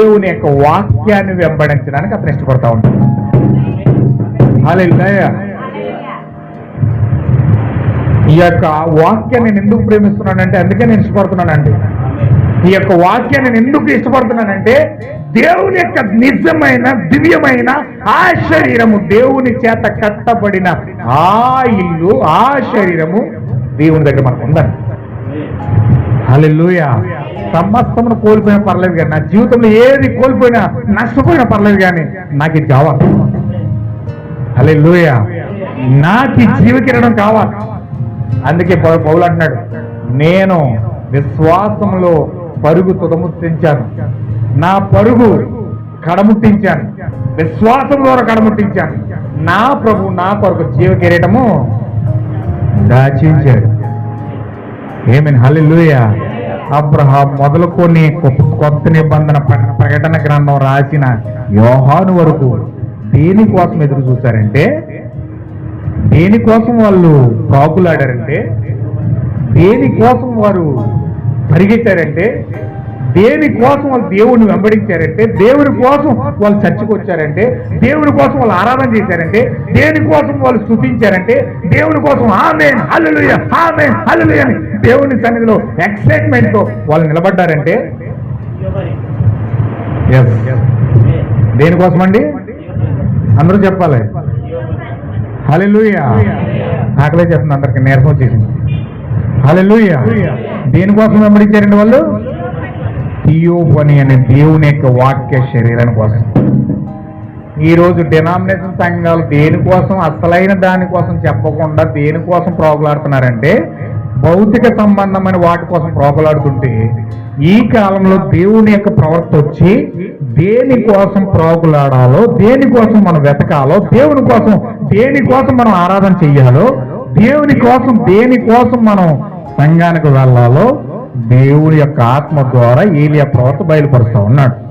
దేవుని యొక్క వాక్యాన్ని వెంబడించడానికి అతను ఇష్టపడతా ఉంటాడు. ఈ యొక్క వాక్యాన్ని నేను ఎందుకు ప్రేమిస్తున్నానంటే అందుకే నేను ఇష్టపడుతున్నానండి. ఈ యొక్క వాక్యాన్ని నేను ఎందుకు ఇష్టపడుతున్నానంటే దేవుని యొక్క నిజమైన దివ్యమైన ఆ శరీరము దేవుని చేత కట్టబడిన ఆ ఇల్లు ఆ శరీరము దేవుని దగ్గర మనకు ఉందండి. హల్లెలూయా. సమస్తమును కోల్పోయినా పర్లేదు కానీ నా జీవితంలో ఏది కోల్పోయినా నష్టపోయినా పర్లేదు కానీ నాకు ఇది కావాలి. లూయ నాకు ఈ జీవకిరణం కావాలి. అందుకే పౌలు అంటున్నాడు నేను విశ్వాసంలో పరుగు తుదముట్టించాను. నా పరుగు కడముట్టించాను. విశ్వాసం ద్వారా కడముట్టించాను. నా ప్రభు నా కొరకు జీవ కిరీటము దాచించాడు. ఏమని హల్లుయ అబ్రహాం మొదలుకొని కొత్త నిబంధన ప్రకటన గ్రంథం రాసిన యోహాను వరకు దేనికోసం ఎదురు చూశారంటే దేనికోసం వాళ్ళు ప్రాకులాడారంటే దేనికోసం వారు పరిగెత్తారంటే దేనికోసం వాళ్ళు దేవుడిని వెంబడించారంటే దేవుడి కోసం వాళ్ళు చర్చకు వచ్చారంటే దేవుడి కోసం వాళ్ళు ఆరాధన చేశారంటే దేనికోసం వాళ్ళు స్థుతించారంటే దేవుడి కోసం ఆమె హల్లెలూయా ఆమె హల్లెలూయా అని దేవుని సన్నిధిలో ఎక్సైట్మెంట్తో వాళ్ళు నిలబడ్డారంటే ఎస్ దేనికోసం అండి? అందరూ చెప్పాలి. హల్లెలూయా. ఆకలే చెప్తుంది అందరికి నేర్పం వచ్చేసింది. హల్లెలూయా. దేనికోసం వెంబడించారండి వాళ్ళు? థియోపని అనే దేవుని యొక్క వాక్య శరీరం కోసం. ఈరోజు డినామినేషన్ సంఘాలు దేనికోసం అసలైన దానికోసం చెప్పకుండా దేనికోసం ప్రోగులాడుతున్నారంటే భౌతిక సంబంధమైన వాటి కోసం ప్రోగులాడుతుంటే ఈ కాలంలో దేవుని యొక్క ప్రవర్త వచ్చి దేనికోసం ప్రోగులాడాలో దేనికోసం మనం వెతకాలో దేవుని కోసం దేనికోసం మనం ఆరాధన చెయ్యాలో దేవుని కోసం దేనికోసం మనం సంఘానికి వెళ్ళాలో దేవుని యొక్క ఆత్మ ద్వారా ఏలియా ప్రవర్త బయలుపరుస్తూ ఉన్నాడు.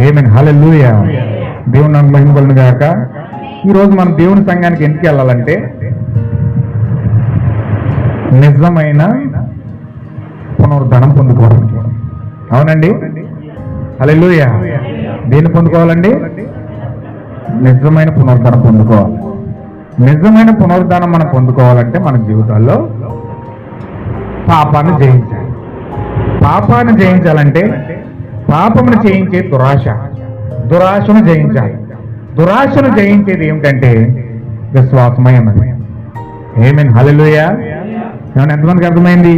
ఏమేమి హల్లెలూయా దేవుని నాకు మహిమగలను గాక. ఈరోజు మనం దేవుని సంఘానికి ఎందుకు వెళ్ళాలంటే నిజమైన పునరుద్ధరణ పొందుకోవడానికి. అవునండి? హల్లెలూయా దేన్ని పొందుకోవాలండి? నిజమైన పునరుద్ధరణ పొందుకోవాలి. నిజమైన పునరుద్ధరణ మనం పొందుకోవాలంటే మన జీవితాల్లో పాపాన్ని జయించాలి. పాపాన్ని జయించాలంటే పాపమును జయించే దురాశ దురాశను జయించాలి. దురాశను జయించేది ఏమిటంటే విశ్వాసమై ఉన్నది ఏమేన్ హల్లెలూయా ఏమైనా ఎంతమందికి అర్థమైంది?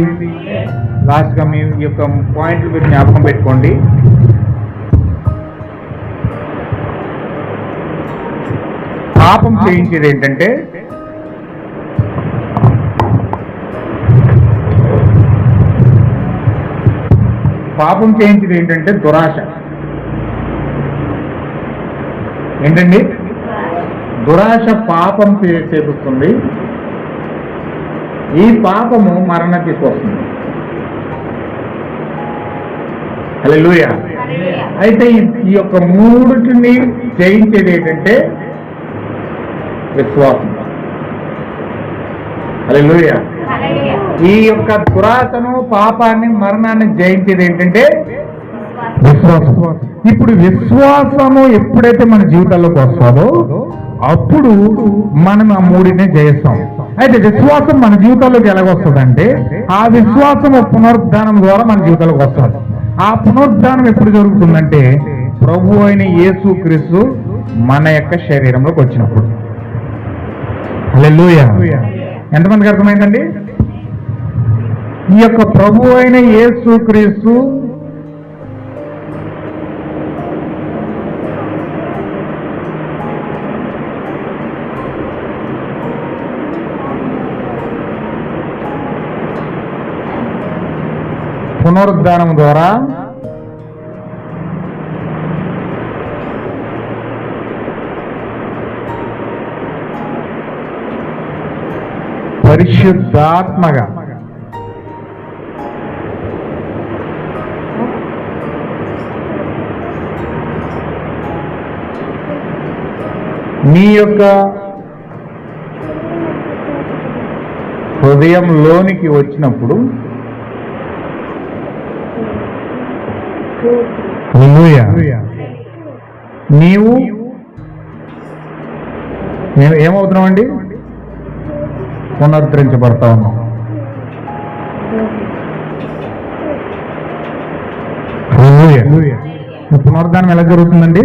లాస్ట్గా మీ యొక్క పాయింట్లు మీరు జ్ఞాపకం పెట్టుకోండి. పాపం చేయించేది ఏంటంటే పాపం చేయించేది ఏంటంటే దురాశ. ఏంటండి? దురాశ పాపం చేపిస్తుంది ఈ పాపము మరణ తీసుకొస్తుంది లూయ అయితే ఈ- యొక్క మూడిటిని జయించేది ఏంటంటే విశ్వాసం. హల్లెలూయా. ఈ యొక్క దురాశను పాపాన్ని మరణాన్ని జయించేది ఏంటంటే విశ్వాసం. ఇప్పుడు విశ్వాసము ఎప్పుడైతే మన జీవితాల్లోకి వస్తుందో అప్పుడు మనం ఆ మూడినే జయిస్తాం. అయితే విశ్వాసం మన జీవితాల్లోకి ఎలాగొస్తుందంటే ఆ విశ్వాసము పునరుద్ధానం ద్వారా మన జీవితాలకు వస్తుంది. ఆ పునరుద్ధానం ఎప్పుడు జరుగుతుందంటే ప్రభు అయిన యేసు క్రీస్తు మన యొక్క శరీరంలోకి వచ్చినప్పుడు. హల్లెలూయా. ఎంతమందికి అర్థమైందండి? ఈ యొక్క ప్రభు అయిన యేసు క్రీస్తు పునరుద్ధానం ద్వారా పరిశుద్ధాత్మగా మీ యొక్క హృదయంలోనికి వచ్చినప్పుడు. నీవు నేను ఏమవుతున్నామండి? పునరుద్ధరించబడతా ఉన్నాం. పునరుద్ధానం ఎలా జరుగుతుందండి?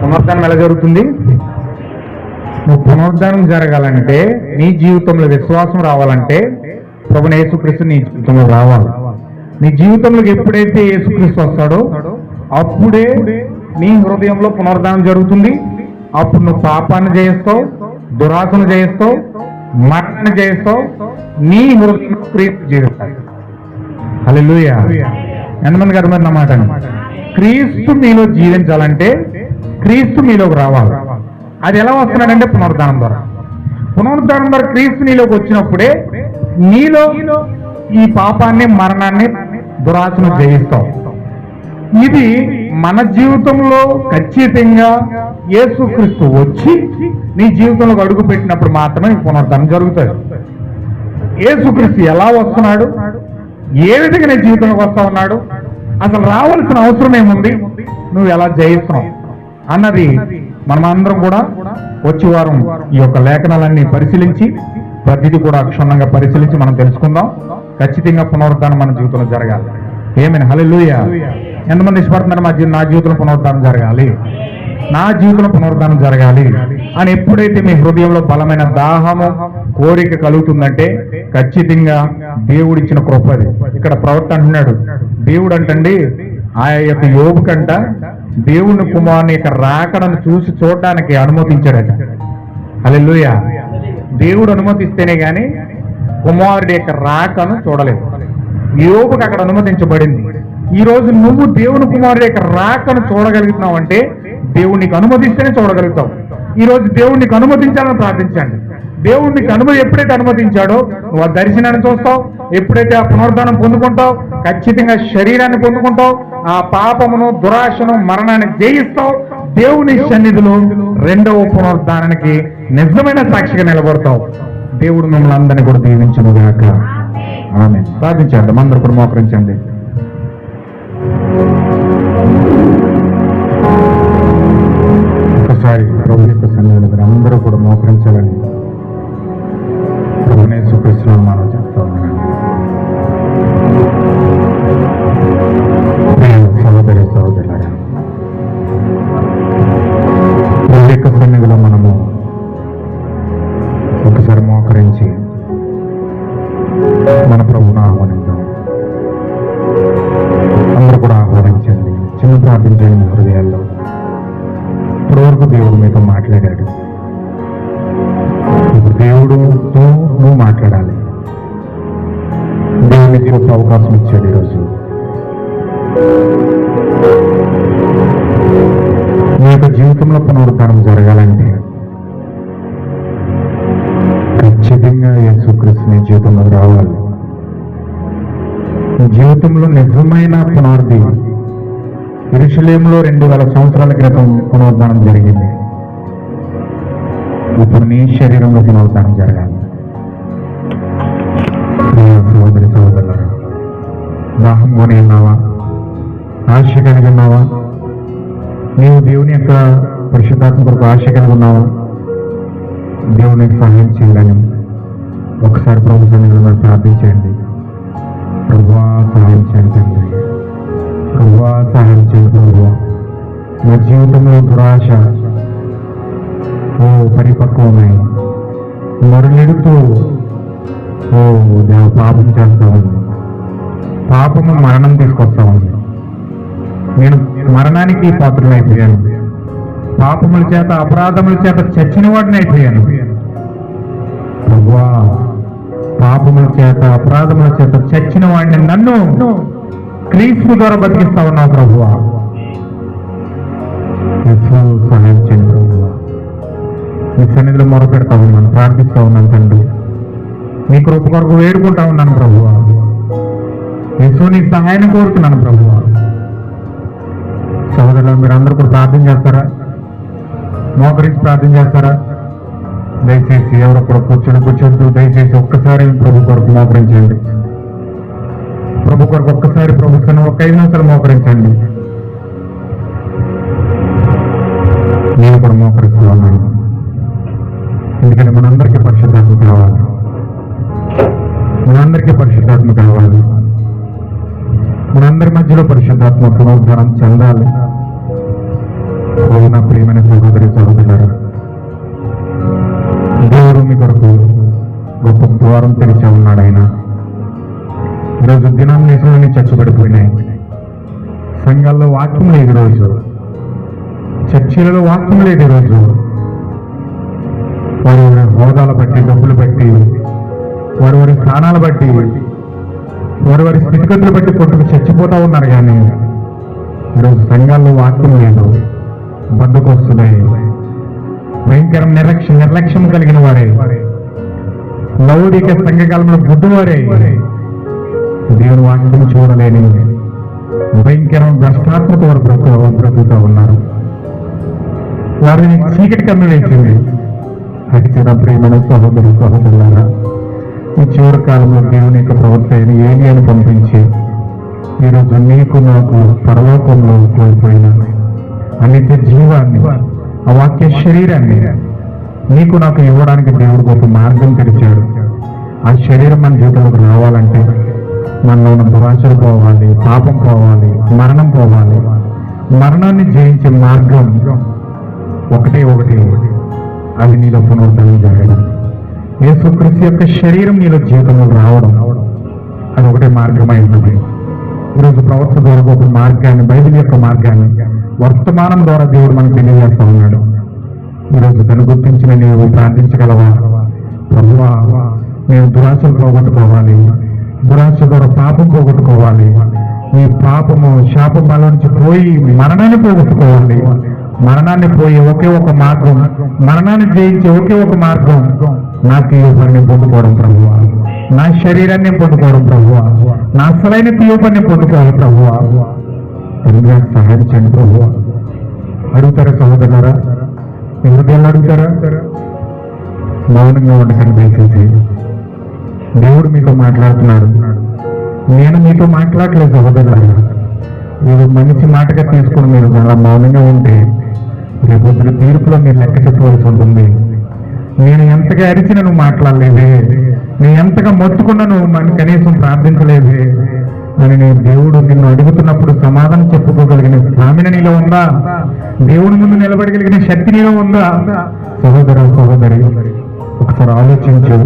పునరుద్ధానం ఎలా జరుగుతుంది? నువ్వు పునరుద్ధానం జరగాలంటే నీ జీవితంలో విశ్వాసం రావాలంటే ప్రభు యేసుక్రీస్తు నీ జీవితంలో రావాలి. నీ జీవితంలోకి ఎప్పుడైతే యేసుక్రీస్తు వస్తాడో అప్పుడే నీ హృదయంలో పునరుద్ధానం జరుగుతుంది. అప్పుడు నువ్వు పాపాన్ని జయిస్తావు దురాశను జయిస్తావు మరణాన్ని జయిస్తావు నీ హృదయంలో జనమని గారు అన్నమాట. క్రీస్తు మీలో జీవించాలంటే క్రీస్తు మీలోకి రావాలి. అది ఎలా వస్తున్నాడంటే పునరుద్ధానం ద్వారా. పునరుద్ధానం ద్వారా క్రీస్తు నీలోకి వచ్చినప్పుడే నీలో ఈ పాపాన్ని మరణాన్ని దురాశను జయిస్తాం. ఇది మన జీవితంలో ఖచ్చితంగా యేసుక్రీస్తు వచ్చి నీ జీవితంలోకి అడుగు పెట్టినప్పుడు మాత్రమే నీకు జరుగుతుంది. యేసుక్రీస్తు ఎలా వస్తున్నాడు? ఏ విధంగా నేను జీవితంలోకి వస్తా ఉన్నాడు? అసలు రావాల్సిన అవసరం ఏముంది? నువ్వు ఎలా జయిస్తున్నావు? అన్నది మనమందరం కూడా వచ్చే వారం ఈ యొక్క లేఖనాలన్నీ పరిశీలించి ప్రతిదీ కూడా క్షుణ్ణంగా పరిశీలించి మనం తెలుసుకుందాం. ఖచ్చితంగా పునరుద్ధానం మన జీవితంలో జరగాలి. ఏమైనా హలెలుయ ఎంతమంది ఇష్టపడుతున్నారు మా నా జీవితంలో పునరుద్ధానం జరగాలి. నా జీవితంలో పునరుద్ధానం జరగాలి. అని ఎప్పుడైతే మీ హృదయంలో బలమైన దాహము కోరిక కలుగుతుందంటే ఖచ్చితంగా దేవుడిచ్చిన కృప అది. ఇక్కడ ప్రవక్త అంటున్నాడు దేవుడు అంటండి ఆ యొక్క యోగు కంట దేవుని కుమారుని యొక్క రాకడను చూసి చూడడానికి అనుమతించాడట. అల్లెలుయ దేవుడు అనుమతిస్తేనే గాని కుమారుడి యొక్క రాకను చూడలేదు. యోగుకు అక్కడ అనుమతించబడింది. ఈ రోజు నువ్వు దేవుని కుమారుడి యొక్క రాకను చూడగలుగుతున్నావు అంటే దేవుడు నీకు అనుమతిస్తేనే చూడగలుగుతావు. ఈ రోజు దేవుడు నీకు అనుమతించాలని ప్రార్థించండి. దేవుడు నీకు అనుమతి ఎప్పుడైతే అనుమతించాడో నువ్వు ఆ దర్శనాన్ని చూస్తావు ఎప్పుడైతే ఆ పునరుద్ధానం పొందుకుంటావు ఖచ్చితంగా శరీరాన్ని పొందుకుంటావు ఆ పాపమును దురాశను మరణాన్ని జయిస్తావు దేవుని సన్నిధిలో రెండవ పునరుద్ధానానికి నిజమైన సాక్షిగా నిలబడతావు. దేవుడు మిమ్మల్ని అందరినీ కూడా దీవించను గాక ఆమె ప్రార్థించండి అందరూ కూడా మోకరించండి. ఒకసారి ప్రభు యొక్క సన్నిధిలో అందరూ కూడా మోకరించాలని సన్నిధిలో మనము ఒకసారి మోకరించి అవకాశం ఇచ్చాడు ఈరోజు నీ యొక్క జీవితంలో పునరుద్ధానం జరగాలంటే ఖచ్చితంగా యేసుక్రీస్తు నీ జీవితంలో రావాలి. జీవితంలో నిజమైన పునరుద్ధి ఇరుషులేంలో రెండు వేల సంవత్సరాల క్రితం పునరుద్ధానం జరిగింది. ఇప్పుడు నీ శరీరంలో పునరుద్ధానం జరగాలి. దాహం కొని ఉన్నావా ఆశ కలిగి ఉన్నావా నీవు దేవుని యొక్క పరిశుద్ధాత్మ కొరకు ఆశ కలిగి ఉన్నావా దేవునికి సహాయం చేయాలని ఒకసారి ప్రభు సన్నిధిలో ప్రార్థించండి. ప్రభువా సహాయం చేయండి ప్రభువా సహాయం చేయండి ప్రభువా. నా జీవితంలో దురాశ ఓ పరిపక్వమై మరులెడుతూ ఓ దేవ పాపం చేస్తా పాపము మరణం తీసుకొస్తా ఉంది. నేను మరణానికి పాత్రమైపోయాను పాపముల చేత అపరాధముల చేత చచ్చిన వాడిని అయిపోయాను. ప్రభువా పాపముల చేత అపరాధముల చేత చచ్చిన వాడిని నన్ను క్రీస్తు ద్వారా బతికిస్తా ఉన్నావు ప్రభువా. సహాయం చేయండి ప్రభువా. మీ సన్నిధిలో మొరపెడతా ఉన్నాను ప్రార్థిస్తా ఉన్నాను తండ్రి. మీ కృప కొరకు వేడుకుంటా ఉన్నాను ప్రభువా. యేసు నీ సహాయాన్ని కోరుతున్నాను ప్రభు సహోదరులు మీరు అందరూ కూడా ప్రార్థన చేస్తారా? మోకరించి ప్రార్థన చేస్తారా? దయచేసి ఎవరు కూడా కూర్చొని కూర్చోద్దు దయచేసి ఒక్కసారి ప్రభు కొరకు మోకరించండి. ప్రభు కొరకు ఒక్కసారి ప్రభుత్వం ఒక ఐదు నిమిషాలు మోకరించండి. నేను కూడా మోకరిస్తూ ఉన్నాను. ఎందుకంటే మనందరికీ పరిశుద్ధాత్మ కావాలి. మనందరికీ పరిశుద్ధాత్మ కావాలి. మనందరి మధ్యలో పరిశుద్ధాత్మ పునరుద్ధారం చెందాలి. నా ప్రియమైన సహోదరి సహోదరు దేవుడు మీ కొరకు గొప్ప ద్వారం తెరిచే ఉన్నాడు ఆయన ఈరోజు దినాన్నేషన్లన్నీ చచ్చుబడిపోయినాయి. సంఘాల్లో వాక్యం లేదు ఈరోజు. చర్చిలలో వాక్యం లేదు ఈరోజు. వారి వారి హోదాలు బట్టి డబ్బులు బట్టి వారి వారి స్థానాలు బట్టి వారి వారి స్థితిగతులు బట్టి కొట్టుకు చచ్చిపోతా ఉన్నారు కానీ ఈరోజు సంఘాల్లో వాక్యం లేదు బద్దకొస్తున్నాయి భయంకరం నిర్లక్ష్యం నిర్లక్ష్యం కలిగిన వారే. లౌడిక సంఘకాలంలో బుద్ధువారే దేవుని వాక్యం చూడలేని భయంకరం భ్రష్టాత్మక వారు బ్రతుకు బ్రతుకుతూ ఉన్నారు. వారిని చీకటి కన్ను వేసింది. అది కూడా ప్రేమను సహోదరు సహోదరులారా ఈ చివరి కాలంలో దేవుని యొక్క ప్రవర్తన ఏమి అని పంపించి ఈరోజు నీకు నాకు పరలోకంలో కోల్పోయిన అనిత్య జీవాన్ని ఆ వాక్య శరీరాన్ని నీకు నాకు ఇవ్వడానికి దేవుడు గొప్ప మార్గం తెరిచాడు. ఆ శరీరం మన జీవితంలోకి రావాలంటే మనలో ఉన్న దురాశలు పోవాలి పాపం పోవాలి మరణం పోవాలి. మరణాన్ని జయించే మార్గం ఒకటే ఒకటి. అది నీలో పునరుద్ధరణ జరగడం యేసుక్రీస్తు యొక్క శరీరం నీలో జీవితంలో రావడం అది ఒకటే మార్గమై ఉంటుంది ఈరోజు ప్రవర్తన ద్వారా ఒక మార్గాన్ని బైబిల్ యొక్క మార్గాన్ని వర్తమానం ద్వారా దేవుడు మనకు తెలియజేస్తా ఉన్నాడు. ఈరోజు తను గుర్తించిన నీవు ప్రార్థించగలవా? ప్రభువా నేను దురాశలు పోగొట్టుకోవాలి. దురాశ ద్వారా పాపం పోగొట్టుకోవాలి. ఈ పాపము శాపం బల నుంచి పోయి మరణాన్ని పోగొట్టుకోవాలి. మరణాన్ని పోయి ఒకే ఒక మార్గం మరణాన్ని జయించే ఒకే ఒక మార్గం నాకు ఈ పొందుకోవడం ప్రభు నా శరీరాన్ని పొందుకోవడం ప్రభు నా అసలైన తీయపని పొందుకోవాలి ప్రభు తండ్రి సహాయం చేయండి అడుగుతారా సహోదరులారా? మీ అడుగుతారా? మౌనంగా ఉండకండి దయచేసి. దేవుడు మీతో మాట్లాడుతున్నాడు. నేను మీతో మాట్లాడలేదు సహోదరులారా. మీరు మనిషి మాటగా తీసుకుని మీరు చాలా మౌనంగా ఉంటే రేపు తీర్పులో మీరు లెక్క చెప్పవలసి ఉంటుంది. నేను ఎంతగా అరిచిన నువ్వు మాట్లాడలేదే నేను ఎంతగా మొత్తుకున్నా నువ్వు కనీసం ప్రార్థించలేదే అని నేను దేవుడు నిన్ను అడుగుతున్నప్పుడు సమాధానం చెప్పుకోగలిగిన స్వామిన నీలో ఉందా? దేవుడి ముందు నిలబడగలిగిన శక్తి నీలో ఉందా? సహోదర సహోదరి ఒకసారి ఆలోచించు.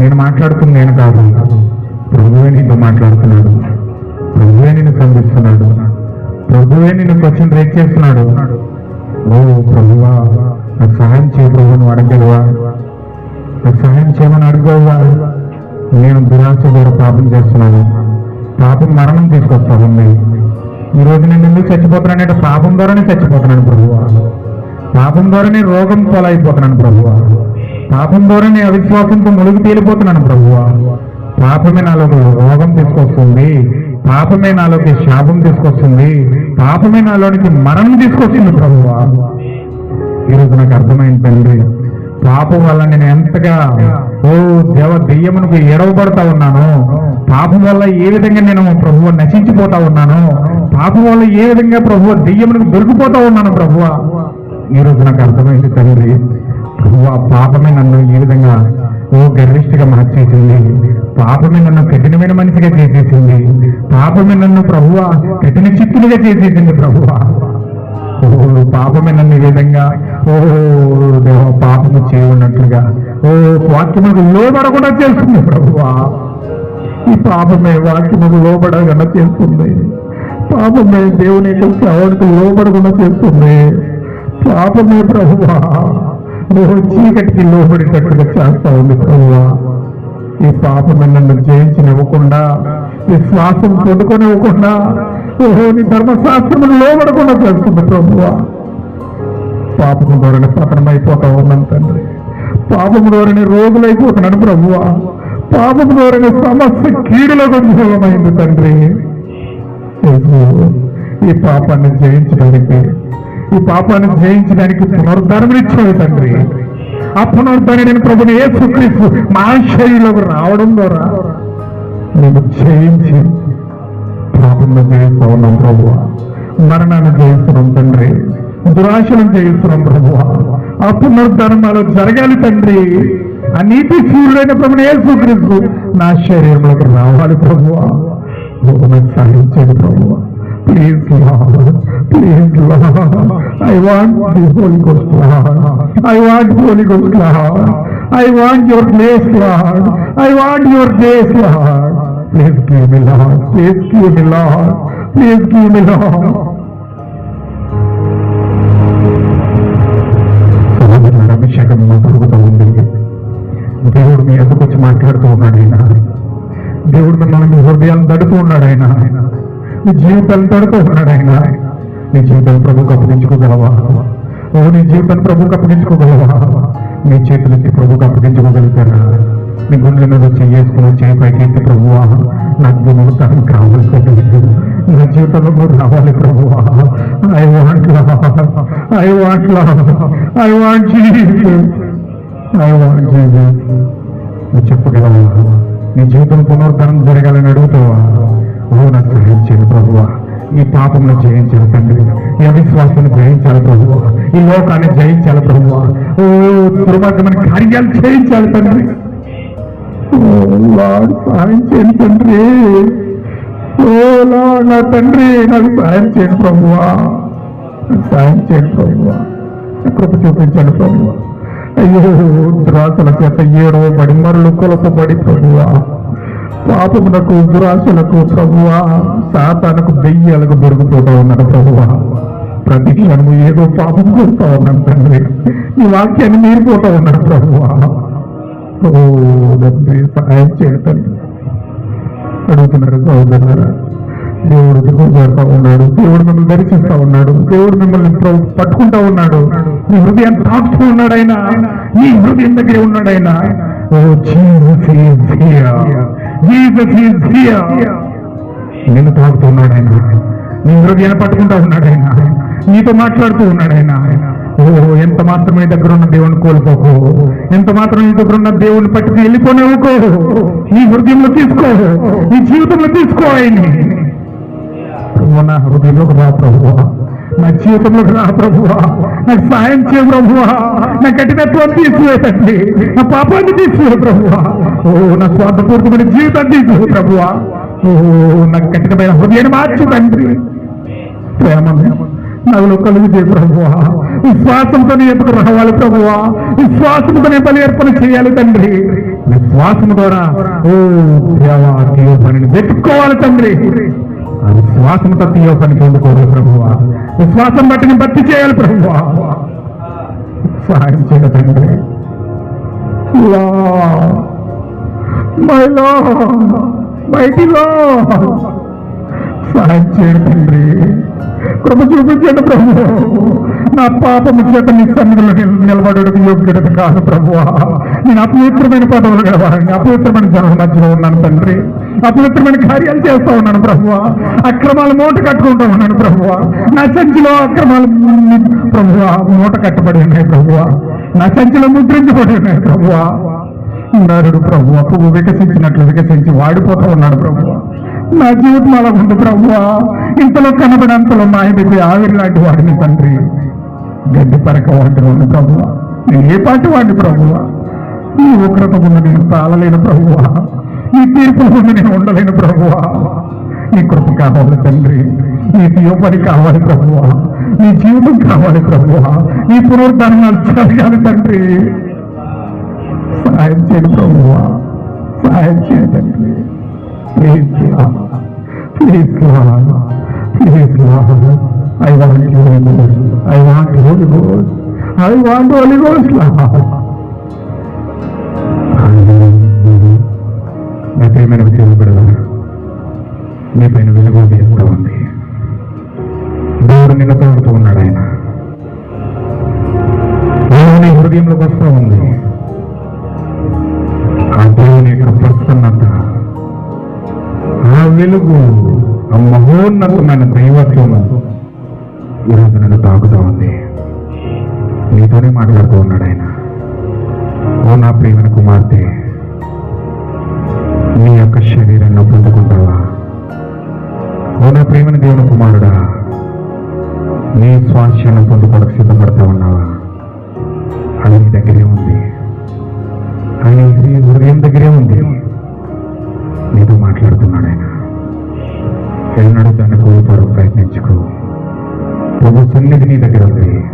నేను మాట్లాడుతుంది నేను కాదు. ప్రభువే నీతో మాట్లాడుతున్నాడు. ప్రభువే నిన్ను సంధిస్తున్నాడు. ప్రభువే నిన్ను క్వశ్చన్ రేట్ చేస్తున్నాడు. ఓ ప్రభువా నాకు సహాయం చేయ ప్రభు నువ్వు అడగలవా నాకు సహాయం చేయమని అడగలవా నేను దురాశ ద్వారా పాపం చేస్తున్నాను. పాపం మరణం తీసుకొస్తా ఉంది ఈ రోజు నేను ఎందుకు చచ్చిపోతున్నానంటే పాపం ద్వారానే చచ్చిపోతున్నాను ప్రభువా. పాపం ద్వారానే రోగం పోలైపోతున్నాను ప్రభువా. పాపం ద్వారానే అవిశ్వాసంతో ములుగు తేలిపోతున్నాను ప్రభువా. పాపమే నాలో రోగం తీసుకొస్తుంది. పాపమే నాలోకి శాపం తీసుకొస్తుంది. పాపమే నాలోనికి మరణం తీసుకొస్తుంది ప్రభువా. ఈరోజు నాకు అర్థమైంది తండ్రి. పాపం వల్ల నేను ఎంతగా ఓ దేవ దెయ్యమునకు ఎడవబడతా ఉన్నాను పాపం వల్ల ఏ విధంగా నేను ప్రభువు నశించిపోతా ఉన్నాను పాపం వల్ల ఏ విధంగా ప్రభువు దెయ్యమునకు దొరికిపోతా ఉన్నాను ప్రభువ. ఈ రోజు నాకు అర్థమైంది తండ్రి. ప్రభువ పాపమే నన్ను ఈ విధంగా ఓ గర్విష్ఠగా మార్చేసింది పాపమే నన్ను కఠినమైన మనిషిగా చేసేసింది. పాపమే నన్ను ప్రభువ కఠిన చిత్తులుగా చేసేసింది ప్రభువ. ఓ పాపమే నన్ను ఈ విధంగా ఓ దేవ పాపము చేయనట్లుగా ఓ వాక్యములకు లోబడకుండా చేస్తుంది ప్రభువా. ఈ పాపమే వాక్యముకు లోబడకుండా చేస్తుంది. పాపమే దేవుని యొక్క సేవకు లోబడకుండా చేస్తుంది. పాపమే ప్రభువా. నువ్వు చీకటికి లోబడేటట్టుగా చేస్తా ఉంది ప్రభువా. ఈ పాపమే నన్ను జయించనివ్వకుండా ఈ శ్వాసం పొందుకొనివ్వకుండా ఓహో నీ ధర్మశాస్త్రం లోబడకుండా చేస్తుంది ప్రభువా. పాపము ధోరణి పతనమైపోతా ఉన్నాను తండ్రి. పాపము ధోరణి రోగులైపోతున్నాను ప్రభువా. పాపము ధోరణి సమస్య కీడులకు దూరమైంది తండ్రి. ఈ పాపాన్ని జయించడానికి ఈ పాపాన్ని జయించడానికి పునరుద్ధరణనిచ్చావు తండ్రి. ఆ పునరుద్ధరణ ప్రభుని ఏ సుక్రీస్తు మా శరీరంలోకి రావడం ద్వారా నేను జయించి పాపంలో జయిస్తా ఉన్నాం ప్రభు మరణాన్ని జయిస్తున్నాం తండ్రి. దురాశలను జయిస్తున్నాం ప్రభు ఆ పునరుద్ధరణలో జరగాలి తండ్రి. ఆ నీతి ప్రభుని ఏ సుక్రీస్ నా శరీరంలోకి రావాలి ప్రభు సాధించేది ప్రభు please please I want the holy ghost I want holy ghost I want your place lord I want your place lord please give me lord please give me lord please give me lord సహోదరులారా, అభిషేకం జరుగుతూ ఉంది దేవుడు మీ ఎందుకు వచ్చి మాట్లాడుతూ ఉన్నాడు ఆయన దేవుడు మిమ్మల్ని మీ హృదయాలను తడుతూ ఉన్నాడు ఆయన నీ జీవితాన్ని తడుతున్నాడు ఆయన. నీ జీవితాన్ని ప్రభుకు అప్పగించుకోగలవా ఓ నీ జీవితాన్ని ప్రభుకు అప్పగించుకోగలవా నీ చేతులకి ప్రభుకు అప్పగించుకోగలుగుతారా నీ గుండె మీద చేసుకుని చేయి పైకి ప్రభువా నాకు విముక్తానికి కావాలి నా జీవితంలో నువ్వు రావాలి ప్రభువా. I want I want I want I want నువ్వు చెప్పగలవా? నీ జీవితం పునరుద్ధరణ జరగాలని అడుగుతావా? ఓ ప్రభు ఈ పాపంలో జయించాలి తండ్రి. ఈ అవిశ్వాసాన్ని జయించాలి ప్రభు ఈ లోకాన్ని జయించాలి ప్రభు ఓ దుర్మార్గమైన కార్యాలు చేయించాలి తండ్రి. ఓ చేయండి తండ్రి. ఓలా నా తండ్రి నాకు సాయం చేయండి ప్రభువా. సాయం సహాయం చేయండి ప్రభువా. కృప చూపించండి ప్రభువా. అయ్యో ద్రాసల చేత ఏడో పడి మరలు కొలపబడి ప్రభువా. పాపమునకు దురాశలకు ప్రభువా శాతానికి దెయ్యాలకు దొరికిపోతూ ఉన్నాడు ప్రభువా. ప్రతి క్షణము ఏదో పాపం చేస్తూ ఉన్నాను తండ్రి. ఈ వాక్యాన్ని మీరిపోతూ ఉన్నాడు ప్రభువా. ఓ తండ్రి సహాయం చేయటండి అడుగుతున్నారు సహోదరులారా దేవుడు దిగుబడతా ఉన్నాడు దేవుడు మిమ్మల్ని దర్శిస్తా ఉన్నాడు దేవుడు మిమ్మల్ని పట్టుకుంటా ఉన్నాడు. నీ హృదయం తాకుతూ ఉన్నాడు ఆయన నీ హృదయం దగ్గరే ఉన్నాడు ఆయన ఓ జీసస్ జీసస్ ఈజ్ హియర్ నిన్ను తాకుతూ ఉన్నాడు ఆయన నీ హృదయాన్ని పట్టుకుంటా ఉన్నాడు ఆయన నీతో మాట్లాడుతూ ఉన్నాడు ఆయన ఓహో ఎంత మాత్రమే దగ్గర ఉన్న దేవుని కోల్పోకు. ఎంత మాత్రం నీ దగ్గర ఉన్న దేవుని పట్టుకుని వెళ్ళిపోనేవుకో నీ హృదయంలో తీసుకో. నీ జీవితంలో తీసుకో ఆయన్ని. ప్రభువా, నా రా నా జీవితంలోకి రా ప్రభువా. నాకు సాయం చేయ ప్రభువా. నా కఠినత్వం తీసివేతండి నా పాపాన్ని తీసివే ప్రభువా. ఓ నా స్వార్థపూర్వకమైన జీవితాన్ని తీసివే ప్రభువా. ఓ నాకు కఠినమైన హృదయం మార్చు తండ్రి. ప్రేమ నాలో కలుగు చేయ ప్రభువా. విశ్వాసంతో ఎప్పుడు రావాలి ప్రభువా. విశ్వాసంతో బలి అర్పణ చేయాలి తండ్రి. విశ్వాసం ద్వారా ఓ దేవా తీయ పనిని వెతుక్కోవాలి తండ్రి. ఆ విశ్వాసంతో తీయ పని పొందుకోవాలి ప్రభువా? విశ్వాసం బట్టిని భర్తీ చేయాలి ప్రభువా. సహాయం చేయ తండ్రి. మైలో బయటిలో సహాయం చేయండి తండ్రి. కృప చూపించండి ప్రభు నా పాపము చేత నీ సన్నిధిలో నిల- నిలబడడానికి యోగ్యుడత కాదు ప్రభు నేను అపవిత్రమైన పదవులు గలవాడిని అపవిత్రమైన జనం మధ్యలో ఉన్నాను తండ్రి. అపవిత్రమైన కార్యాలు చేస్తా ఉన్నాను ప్రభువ. అక్రమాలు మూట కట్టుకుంటూ ఉన్నాను ప్రభువ. నా సంచిలో అక్రమాలు ప్రభువ మూట కట్టబడి ఉన్నాయి ప్రభువ. నా సంచిలో ముద్రించబడి ఉన్నాయి ప్రభువ. నరుడు ప్రభు పువ్వు వికసించినట్లు వికసించి వాడిపోతూ ఉన్నాడు ప్రభు నా జీవితం అలా ఉంది ప్రభు ఇంతలో కనబడంతలో మాయడిపి ఆవిరి లాంటి వాడిని తండ్రి. గడ్డి పరక వాడిని ఉంది ప్రభు నేను ఏ పాటి వాడిని ప్రభువ? నీ ఉగ్రత ఉన్న నేను తాళలేను ప్రభువా. ఈ తీర్పు ముందు నేను ఉండలేను ప్రభువా. నీ కృప కావాలి తండ్రి. నీ తీయపని కావాలి ప్రభువా. నీ జీవితం కావాలి ప్రభువా. నీ పునరుద్ధరణ జరగాలి తండ్రి. సహాయం చేయండి ప్రభువా. సహాయం చేయండి please please please I want I want holy goes. I want holy గోస్ నా ప్రియమైన దేవుడు మీ పైన వెలుగు వేస్తూ ఉంది. దేవుడు నిలబడుతూ ఉన్నాడు ఆయన. దేవుని హృదయంలోకి వస్తూ ఉంది. ఆ దేవుని యొక్క ప్రసన్నత. ఆ వెలుగు ఆ మహోన్నతమైన దైవత్వము ఈరోజు నన్ను తాగుతూ ఉంది. నీతోనే మాట్లాడుతూ ఉన్నాడు ఆయన. ఓ నా ప్రియమైన కుమార్తె నీ యొక్క శరీరాన్ని పొందుకుంటావా? అవునా ప్రేమని దేవుని కుమారుడా? నీ స్వాస్థ్యాన్ని పొందుకోవడానికి సిద్ధపడతా ఉన్నావా? అది నీ దగ్గరే ఉంది. ఆయన నీ హృదయం దగ్గరే ఉంది. నీతో మాట్లాడుతున్నాడు ఆయన. ఎన్నడూ దాన్ని కోల్పోవడం ప్రయత్నించుకో. ప్రభు సన్నిధి నీ దగ్గర ఉంది.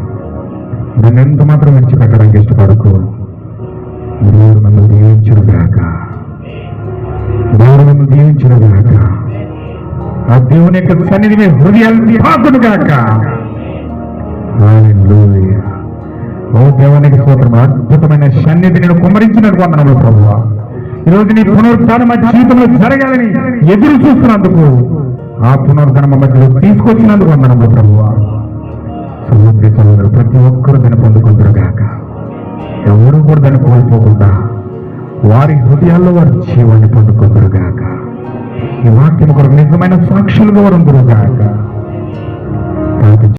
దాన్ని ఎంత మాత్రం విడిచిపెట్టడానికి ఇష్టపడకు. నన్ను గాక ఆ దేవుని యొక్క సన్నిధి మీ హృదయాలను తాకును గాక ఓ దేవునికి స్తోత్రం అద్భుతమైన సన్నిధి నేను కుమరించినట్టు వందనములు ప్రభు ఈరోజు నీ పునరుద్ధానం మా జీవితంలో జరగాలని ఎదురు చూస్తున్నందుకు ఆ పునరుద్ధరణ మధ్యలో తీసుకొచ్చినందుకు వందనములు ప్రభు సముద్ర చదువులు ప్రతి ఒక్కరూ దాన్ని పొందుకుంటారు ఎవరు కూడా దాన్ని కోల్పోకుండా వారి హృదయాల్లో వారి జీవాన్ని పొందుకుంటారు కాక ఈ వాక్యం కొరకు నిజమైన సాక్షులుగా వరం గురుగాక